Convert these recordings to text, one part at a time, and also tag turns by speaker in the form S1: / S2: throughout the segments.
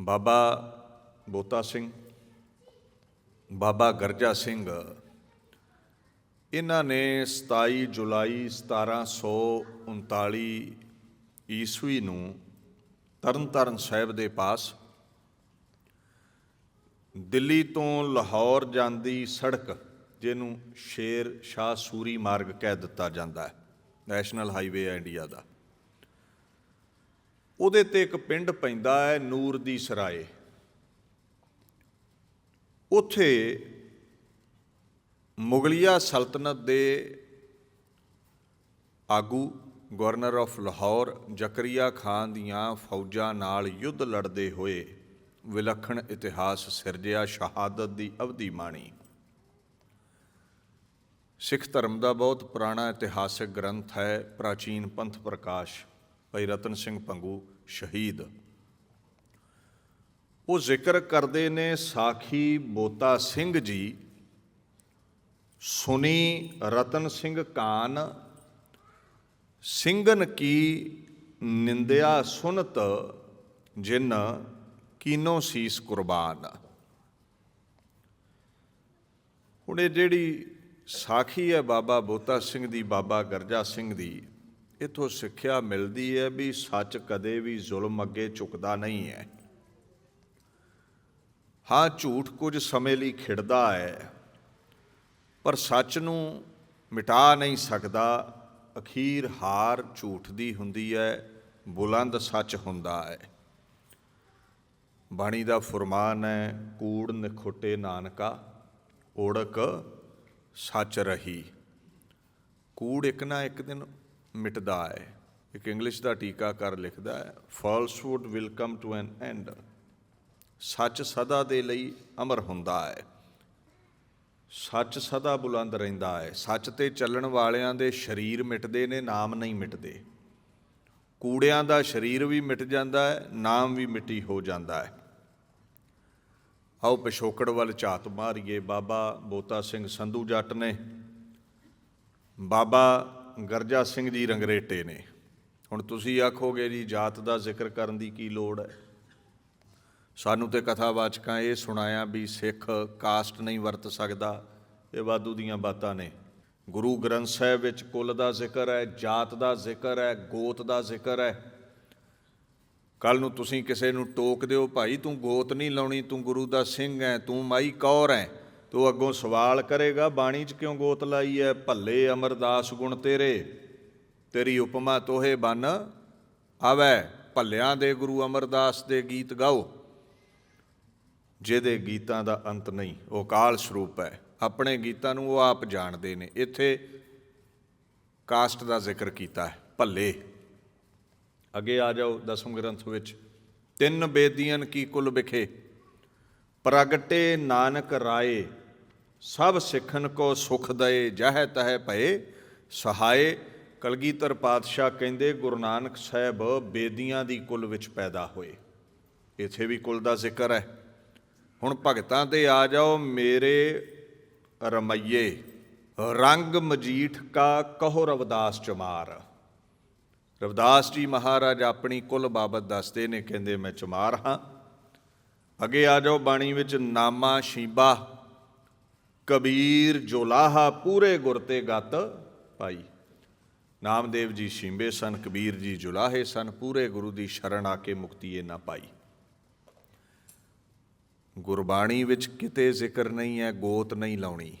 S1: ਬਾਬਾ ਬੋਤਾ ਸਿੰਘ, ਬਾਬਾ ਗਰਜਾ ਸਿੰਘ, ਇਹਨਾਂ ਨੇ 27 ਜੁਲਾਈ 1739 ਈਸਵੀ ਨੂੰ ਤਰਨਤਾਰਨ ਸਾਹਿਬ ਦੇ ਪਾਸ ਦਿੱਲੀ ਤੋਂ ਲਾਹੌਰ ਜਾਂਦੀ ਸੜਕ, ਜਿਹਨੂੰ ਸ਼ੇਰ ਸ਼ਾਹ ਸੂਰੀ ਮਾਰਗ ਕਹਿ ਦਿੱਤਾ ਜਾਂਦਾ ਹੈ, ਨੈਸ਼ਨਲ ਹਾਈਵੇ ਹੈ ਇੰਡੀਆ ਦਾ। ਉਹਦੇ ਤੇ ਇੱਕ ਪਿੰਡ ਪੈਂਦਾ ਹੈ ਨੂਰ ਦੀ ਸਰਾਏ। ਉੱਥੇ ਮੁਗਲਿਆ ਸਲਤਨਤ ਦੇ ਆਗੂ, ਗਵਰਨਰ ਆਫ ਲਾਹੌਰ ਜ਼ਕਰੀਆ ਖਾਨ ਦੀਆਂ ਫੌਜਾਂ ਨਾਲ ਯੁੱਧ ਲੜਦੇ ਹੋਏ ਵਿਲੱਖਣ ਇਤਿਹਾਸ ਸਿਰਜਿਆ ਸ਼ਹਾਦਤ ਦੀ ਅਵਧੀ ਮਾਣੀ। ਸਿੱਖ ਧਰਮ ਦਾ ਬਹੁਤ ਪੁਰਾਣਾ ਇਤਿਹਾਸਕ ਗ੍ਰੰਥ ਹੈ, ਪ੍ਰਾਚੀਨ ਪੰਥ ਪ੍ਰਕਾਸ਼। ਭਾਈ ਰਤਨ ਸਿੰਘ ਪੰਗੂ ਸ਼ਹੀਦ। ਉਹ ਜ਼ਿਕਰ ਕਰਦੇ ਨੇ ਸਾਖੀ ਬੋਤਾ ਸਿੰਘ ਜੀ। ਸੁਨੀ ਰਤਨ ਸਿੰਘ ਕਾਨ, ਸਿੰਘਨ ਕੀ ਨਿੰਦਿਆ ਸੁਨਤ, ਜਿਨ ਕੀਨੋ ਸੀਸ ਕੁਰਬਾਨ। ਹੁਣ ਇਹ ਜਿਹੜੀ ਸਾਖੀ ਹੈ ਬਾਬਾ ਬੋਤਾ ਸਿੰਘ ਦੀ, ਬਾਬਾ ਗਰਜਾ ਸਿੰਘ ਦੀ ਇਥੋਂ ਸਿੱਖਿਆ ਮਿਲਦੀ ਹੈ ਵੀ ਸੱਚ ਕਦੇ ਵੀ ਜ਼ੁਲਮ ਅੱਗੇ ਝੁਕਦਾ ਨਹੀਂ ਹੈ। ਹਾਂ, ਝੂਠ ਕੁਝ ਸਮੇਂ ਲਈ ਖਿੜਦਾ ਹੈ, ਪਰ ਸੱਚ ਨੂੰ ਮਿਟਾ ਨਹੀਂ ਸਕਦਾ। ਅਖੀਰ ਹਾਰ ਝੂਠ ਦੀ ਹੁੰਦੀ ਹੈ, ਬੁਲੰਦ ਸੱਚ ਹੁੰਦਾ ਹੈ। ਬਾਣੀ ਦਾ ਫਰਮਾਨ ਹੈ, ਕੂੜ ਨਖੁੱਟੇ ਨਾਨਕਾ, ਓੜਕ ਸੱਚ ਰਹੀ। ਕੂੜ ਇੱਕ ਨਾ ਇੱਕ ਦਿਨ ਮਿਟਦਾ ਹੈ। ਇੱਕ ਇੰਗਲਿਸ਼ ਦਾ ਟੀਕਾਕਾਰ ਲਿਖਦਾ ਹੈ falsehood will come to an end ਸੱਚ ਸਦਾ ਦੇ ਲਈ ਅਮਰ ਹੁੰਦਾ ਹੈ। ਸੱਚ ਸਦਾ ਬੁਲੰਦ ਰਹਿੰਦਾ ਹੈ। ਸੱਚ ਤੇ ਚੱਲਣ ਵਾਲਿਆਂ ਦੇ ਸਰੀਰ ਮਿਟਦੇ ਨੇ, ਨਾਮ ਨਹੀਂ ਮਿਟਦੇ। ਕੂੜਿਆਂ ਦਾ ਸਰੀਰ ਵੀ ਮਿਟ ਜਾਂਦਾ ਹੈ, ਨਾਮ ਵੀ ਮਿੱਟੀ ਹੋ ਜਾਂਦਾ ਹੈ। ਆਓ ਪਿਛੋਕੜ ਵੱਲ ਝਾਤ ਮਾਰੀਏ। ਬਾਬਾ ਬੋਤਾ ਸਿੰਘ ਸੰਧੂ ਜੱਟ ਨੇ ਬਾਬਾ ਗਰਜਾ ਸਿੰਘ ਜੀ ਰੰਗਰੇਟੇ ਨੇ। ਹੁਣ ਤੁਸੀਂ ਆਖੋਗੇ ਜੀ, ਜਾਤ ਦਾ ਜ਼ਿਕਰ ਕਰਨ ਦੀ ਕੀ ਲੋੜ ਹੈ? ਸਾਨੂੰ ਤੇ ਕਥਾਵਾਚਕਾਂ ਇਹ ਸੁਣਾਇਆ ਵੀ ਸਿੱਖ ਕਾਸਟ ਨਹੀਂ ਵਰਤ ਸਕਦਾ, ਇਹ ਵਾਧੂ ਦੀਆਂ ਬਾਤਾਂ ਨੇ। ਗੁਰੂ ਗ੍ਰੰਥ ਸਾਹਿਬ ਵਿੱਚ ਕੁੱਲ ਦਾ ਜ਼ਿਕਰ ਹੈ, ਜਾਤ ਦਾ ਜ਼ਿਕਰ ਹੈ, ਗੋਤ ਦਾ ਜ਼ਿਕਰ ਹੈ। ਕੱਲ ਨੂੰ ਤੁਸੀਂ ਕਿਸੇ ਨੂੰ ਟੋਕ ਦਿਓ, ਭਾਈ ਤੂੰ ਗੋਤ ਨਹੀਂ ਲਾਉਣੀ, ਤੂੰ ਗੁਰੂ ਦਾ ਸਿੰਘ ਹੈ, ਤੂੰ ਮਾਈ ਕੌਰ ਹੈ। ਤੂੰ ਅੱਗੋਂ ਸਵਾਲ ਕਰੇਗਾ, ਬਾਣੀ 'ਚ ਕਿਉਂ ਗੋਤ ਲਾਈ ਹੈ ਭੱਲੇ ਅਮਰਦਾਸ ਗੁਣ ਤੇਰੇ, ਤੇਰੀ ਉਪਮਾ ਤੋਹੇ ਬਨ ਆਵੈ। ਭੱਲਿਆਂ ਦੇ ਗੁਰੂ ਅਮਰਦਾਸ ਦੇ ਗੀਤ ਗਾਓ। ਜਿਹਦੇ ਗੀਤਾਂ ਦਾ ਅੰਤ ਨਹੀਂ, ਉਹ ਕਾਲ ਸਰੂਪ ਹੈ ਆਪਣੇ ਗੀਤਾਂ ਨੂੰ ਉਹ ਆਪ ਜਾਣਦੇ ਨੇ। ਇੱਥੇ ਕਾਸਟ ਦਾ ਜ਼ਿਕਰ ਕੀਤਾ ਹੈ। ਭੱਲੇ। ਅੱਗੇ ਆ ਜਾਓ ਦਸਮ ਗ੍ਰੰਥ ਵਿੱਚ। ਤਿੰਨ ਬੇਦੀਆਂ ਕੀ ਕੁਲ ਵਿਖੇ? ਪ੍ਰਗਟੇ ਨਾਨਕ ਰਾਏ ਸਭ ਸਿੱਖਨ ਕੋ ਸੁਖ ਦਏ, ਜਹ ਤਹ ਭਏ, ਸਹਾਏ, ਕਲਗੀਧਰ ਪਾਤਸ਼ਾਹ ਕਹਿੰਦੇ, ਗੁਰੂ ਨਾਨਕ ਸਾਹਿਬ ਬੇਦੀਆਂ ਦੀ ਕੁਲ ਵਿੱਚ ਪੈਦਾ ਹੋਏ। ਇੱਥੇ ਵੀ ਕੁਲ ਦਾ ਜ਼ਿਕਰ ਹੈ। ਹੁਣ ਭਗਤਾਂ ਤੇ ਆ ਜਾਓ ਮੇਰੇ ਰਮਈਏ, ਰੰਗ ਮਜੀਠ ਕਾ ਕਹੋ ਰਵਦਾਸ ਚਮਾਰ। ਰਵਦਾਸ ਜੀ ਮਹਾਰਾਜ ਆਪਣੀ ਕੁੱਲ ਬਾਬਤ ਦੱਸਦੇ ਨੇ, ਕਹਿੰਦੇ ਮੈਂ ਚਮਾਰ ਹਾਂ। ਅੱਗੇ ਆ ਜਾਓ ਬਾਣੀ ਵਿੱਚ, ਨਾਮਾ ਸ਼ੀਬਾ। ਕਬੀਰ ਜੋਲਾਹਾ ਪੂਰੇ ਗੁਰ ਤੇ ਗਤ ਪਾਈ। ਨਾਮਦੇਵ ਜੀ ਸ਼ਿੰਬੇ ਸਨ, ਕਬੀਰ ਜੀ ਜੁਲਾਹੇ ਸਨ, ਪੂਰੇ ਗੁਰੂ ਦੀ ਸ਼ਰਨ ਆ ਕੇ ਮੁਕਤੀ ਇਹ ਨਾ ਪਾਈ। ਗੁਰਬਾਣੀ ਵਿੱਚ ਕਿਤੇ ਜ਼ਿਕਰ ਨਹੀਂ ਹੈ, ਗੋਤ ਨਹੀਂ ਲਾਉਣੀ।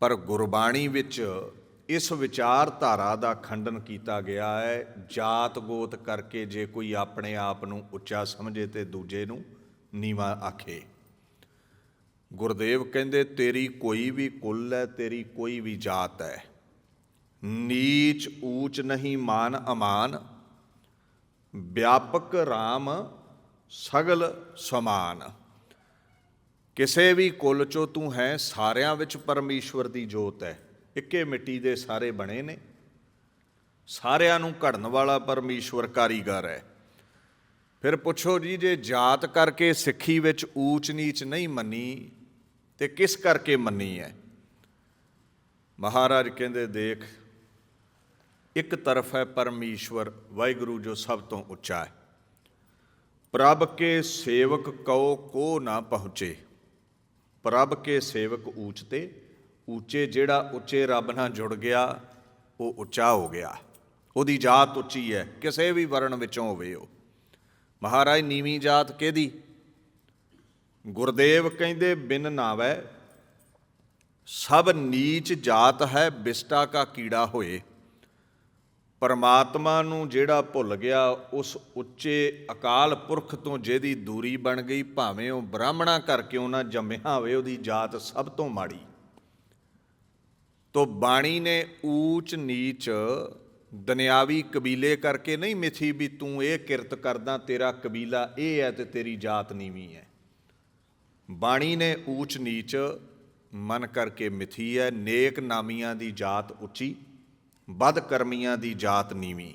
S1: ਪਰ ਗੁਰਬਾਣੀ ਵਿੱਚ ਇਸ ਵਿਚਾਰਧਾਰਾ ਦਾ ਖੰਡਨ ਕੀਤਾ ਗਿਆ ਹੈ, ਜਾਤ ਗੋਤ ਕਰਕੇ ਜੇ ਕੋਈ ਆਪਣੇ ਆਪ ਨੂੰ ਉੱਚਾ ਸਮਝੇ ਤੇ ਦੂਜੇ ਨੂੰ ਨੀਵਾ ਆਖੇ। ਗੁਰਦੇਵ ਕਹਿੰਦੇ, ਤੇਰੀ ਕੋਈ ਵੀ ਕੁੱਲ ਹੈ, ਤੇਰੀ ਕੋਈ ਵੀ ਜਾਤ ਹੈ। ਨੀਚ, ਊਚ ਨਹੀਂ, ਮਾਨ, ਅਮਾਨ। ਵਿਆਪਕ RAM ਸਗਲ, ਸਮਾਨ। ਕਿਸੇ ਵੀ ਕੁੱਲ ਚੋਂ ਤੂੰ ਹੈ, ਸਾਰਿਆਂ ਵਿੱਚ ਪਰਮੇਸ਼ਵਰ ਦੀ ਜੋਤ ਹੈ। ਇੱਕੇ ਮਿੱਟੀ ਦੇ ਸਾਰੇ ਬਣੇ ਨੇ। ਸਾਰਿਆਂ ਨੂੰ ਘੜਨ ਵਾਲਾ ਪਰਮੇਸ਼ਵਰ ਕਾਰੀਗਰ ਹੈ। ਫਿਰ ਪੁੱਛੋ ਜੀ, ਜੇ ਜਾਤ ਕਰਕੇ ਸਿੱਖੀ ਵਿੱਚ ਊਚ ਨੀਚ ਨਹੀਂ ਮੰਨੀ ਤੇ ਕਿਸ ਕਰਕੇ ਮੰਨੀ ਹੈ? ਮਹਾਰਾਜ ਕਹਿੰਦੇ, ਦੇਖ, ਇੱਕ ਤਰਫ ਹੈ ਪਰਮੇਸ਼ਵਰ, ਵਾਹਿਗੁਰੂ ਜੋ ਸਭ ਤੋਂ ਉੱਚਾ ਹੈ। ਪ੍ਰਭ ਕੇ ਸੇਵਕ ਕਉ ਕੋ ਨਾ ਪਹੁੰਚੇ। ਪ੍ਰਭ ਕੇ ਸੇਵਕ ਊਚ ਤੇ ਉੱਚੇ ਜਿਹੜਾ ਉੱਚੇ ਰੱਬ ਨਾਲ ਜੁੜ ਗਿਆ, ਉਹ ਉੱਚਾ ਹੋ ਗਿਆ। ਉਹਦੀ ਜਾਤ ਉੱਚੀ ਹੈ, ਕਿਸੇ ਵੀ ਵਰਣ ਵਿੱਚੋਂ ਹੋਵੇ ਉਹ। ਮਹਾਰਾਜ, ਨੀਵੀਂ ਜਾਤ ਕਿਹਦੀ? ਗੁਰਦੇਵ ਕਹਿੰਦੇ, ਬਿਨ ਨਾਵੈ, ਸਭ ਨੀਚ ਜਾਤ ਹੈ, ਬਿਸਟਾ ਕਾ ਕੀੜਾ ਹੋਏ। ਪਰਮਾਤਮਾ ਨੂੰ ਜਿਹੜਾ ਭੁੱਲ ਗਿਆ, ਉਸ ਉੱਚੇ ਅਕਾਲ ਪੁਰਖ ਤੋਂ ਜਿਹਦੀ ਦੂਰੀ ਬਣ ਗਈ, ਭਾਵੇਂ ਉਹ ਬ੍ਰਾਹਮਣਾ ਕਰਕੇ ਉਹਨਾਂ ਜੰਮਿਆ ਹੋਵੇ, ਉਹਦੀ ਜਾਤ ਸਭ ਤੋਂ ਮਾੜੀ। ਤੋ ਬਾਣੀ ਨੇ ਊਚ ਨੀਚ ਦੁਨਿਆਵੀ ਕਬੀਲੇ ਕਰਕੇ ਨਹੀਂ ਮਿਥੀ ਵੀ ਤੂੰ ਇਹ ਕਿਰਤ ਕਰਦਾ, ਤੇਰਾ ਕਬੀਲਾ ਇਹ ਹੈ ਤੇ ਤੇਰੀ ਜਾਤ ਨੀਵੀਂ ਹੈ। ਬਾਣੀ ਨੇ ਊਚ ਨੀਚ ਮਨ ਕਰਕੇ ਮਿਥੀ ਹੈ, ਨੇਕ ਨਾਮੀਆਂ ਦੀ ਜਾਤ ਉੱਚੀ ਬਦ ਕਰਮੀਆਂ ਦੀ ਜਾਤ ਨੀਵੀਂ।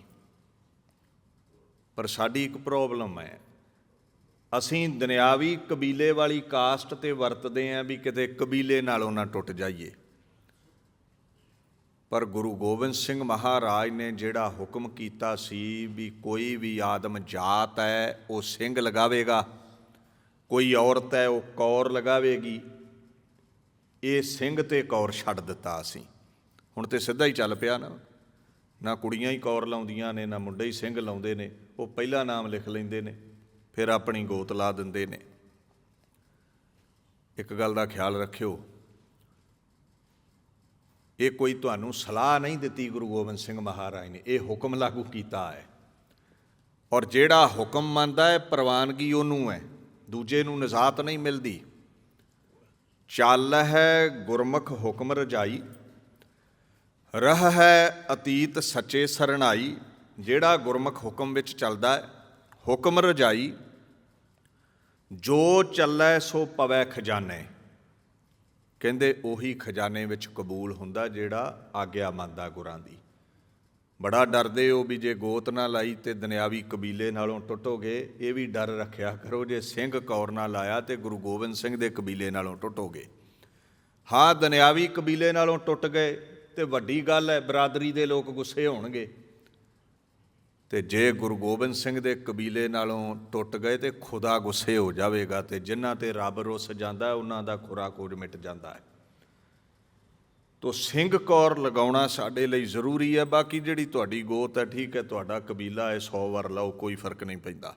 S1: ਪਰ ਸਾਡੀ ਇੱਕ ਪ੍ਰੋਬਲਮ ਹੈ। ਅਸੀਂ ਦੁਨਿਆਵੀ ਕਬੀਲੇ ਵਾਲੀ ਕਾਸਟ ਤੇ ਵਰਤਦੇ ਆਂ ਵੀ ਕਿਤੇ ਕਬੀਲੇ ਨਾਲੋਂ ਨਾ ਟੁੱਟ ਜਾਈਏ। ਪਰ ਗੁਰੂ ਗੋਬਿੰਦ ਸਿੰਘ ਮਹਾਰਾਜ ਨੇ ਜਿਹੜਾ ਹੁਕਮ ਕੀਤਾ ਸੀ ਵੀ ਕੋਈ ਵੀ ਆਦਮ ਜਾਤ ਹੈ, ਉਹ ਸਿੰਘ ਲਗਾਵੇਗਾ। ਕੋਈ ਔਰਤ ਹੈ, ਉਹ ਕੌਰ ਲਗਾਵੇਗੀ। ਇਹ ਸਿੰਘ ਤੇ ਕੌਰ ਛੱਡ ਦਿੱਤਾ ਅਸੀਂ। ਹੁਣ ਤੇ ਸਿੱਧਾ ਹੀ ਚੱਲ ਪਿਆ ਨਾ। ਨਾ ਕੁੜੀਆਂ ਹੀ ਕੌਰ ਲਾਉਂਦੀਆਂ ਨੇ, ਨਾ ਮੁੰਡੇ ਹੀ ਸਿੰਘ ਲਾਉਂਦੇ ਨੇ। ਉਹ ਪਹਿਲਾ ਨਾਮ ਲਿਖ ਲੈਂਦੇ ਨੇ, ਫਿਰ ਆਪਣੀ ਗੋਤ ਲਾ ਦਿੰਦੇ ਨੇ। ਇੱਕ ਗੱਲ ਦਾ ਖਿਆਲ ਰੱਖਿਓ। ਇਹ ਕੋਈ ਤੁਹਾਨੂੰ ਸਲਾਹ ਨਹੀਂ ਦਿੱਤੀ ਗੁਰੂ ਗੋਬਿੰਦ ਸਿੰਘ ਮਹਾਰਾਜ ਨੇ। ਇਹ ਹੁਕਮ ਲਾਗੂ ਕੀਤਾ ਹੈ। ਔਰ ਜਿਹੜਾ ਹੁਕਮ ਮੰਨਦਾ ਹੈ, ਪ੍ਰਵਾਨਗੀ ਉਹਨੂੰ ਹੈ। ਦੂਜੇ ਨੂੰ ਨਜ਼ਾਤ ਨਹੀਂ ਮਿਲਦੀ। ਚੱਲ ਹੈ ਗੁਰਮੁਖ ਹੁਕਮ ਰਜਾਈ, ਰਹ ਹੈ ਅਤੀਤ ਸੱਚੇ ਸਰਣਾਈ। ਜਿਹੜਾ ਗੁਰਮੁਖ ਹੁਕਮ ਵਿੱਚ ਚੱਲਦਾ ਹੈ, ਹੁਕਮ ਰਜਾਈ। ਜੋ ਚੱਲੈ ਸੋ ਪਵੈ ਖਜ਼ਾਨੇ। ਕਹਿੰਦੇ ਉਹੀ ਖਜ਼ਾਨੇ ਵਿੱਚ ਕਬੂਲ ਹੁੰਦਾ ਜਿਹੜਾ ਆਗਿਆ ਮੰਨਦਾ ਗੁਰਾਂ ਦੀ। ਬੜਾ ਡਰਦੇ ਹੋ ਵੀ ਜੇ ਗੋਤ ਨਾ ਲਾਈ ਤੇ ਦੁਨਿਆਵੀ ਕਬੀਲੇ ਨਾਲੋਂ ਟੁੱਟੋਗੇ, ਇਹ ਵੀ ਡਰ ਰੱਖਿਆ ਕਰੋ ਜੇ ਸਿੰਘ ਕੌਰ ਨਾਲ ਲਾਇਆ ਤੇ ਗੁਰੂ ਗੋਬਿੰਦ ਸਿੰਘ ਦੇ ਕਬੀਲੇ ਨਾਲੋਂ ਟੁੱਟੋਗੇ। ਹਾਂ, ਦੁਨਿਆਵੀ ਕਬੀਲੇ ਨਾਲੋਂ ਟੁੱਟ ਗਏ ਤੇ ਵੱਡੀ ਗੱਲ ਹੈ, ਬਰਾਦਰੀ ਦੇ ਲੋਕ ਗੁੱਸੇ ਹੋਣਗੇ। ਤੇ ਜੇ ਗੁਰੂ ਗੋਬਿੰਦ ਸਿੰਘ ਦੇ ਕਬੀਲੇ ਨਾਲੋਂ ਟੁੱਟ ਗਏ ਤੇ ਖੁਦਾ ਗੁੱਸੇ ਹੋ ਜਾਵੇਗਾ ਤੇ ਜਿਨ੍ਹਾਂ ਤੇ ਰੱਬ ਰੁੱਸ ਜਾਂਦਾ, ਉਹਨਾਂ ਦਾ ਖੁਰਾ ਕੋਜ ਮਿਟ ਜਾਂਦਾ ਹੈ। ਤੋ ਸਿੰਘ ਕੌਰ ਲਗਾਉਣਾ ਸਾਡੇ ਲਈ ਜ਼ਰੂਰੀ ਹੈ, ਬਾਕੀ ਜਿਹੜੀ ਤੁਹਾਡੀ ਗੋਤ ਹੈ, ਠੀਕ ਹੈ, ਤੁਹਾਡਾ ਕਬੀਲਾ ਹੈ 100 ਵਾਰ ਲਾਓ, ਕੋਈ ਫ਼ਰਕ ਨਹੀਂ ਪੈਂਦਾ।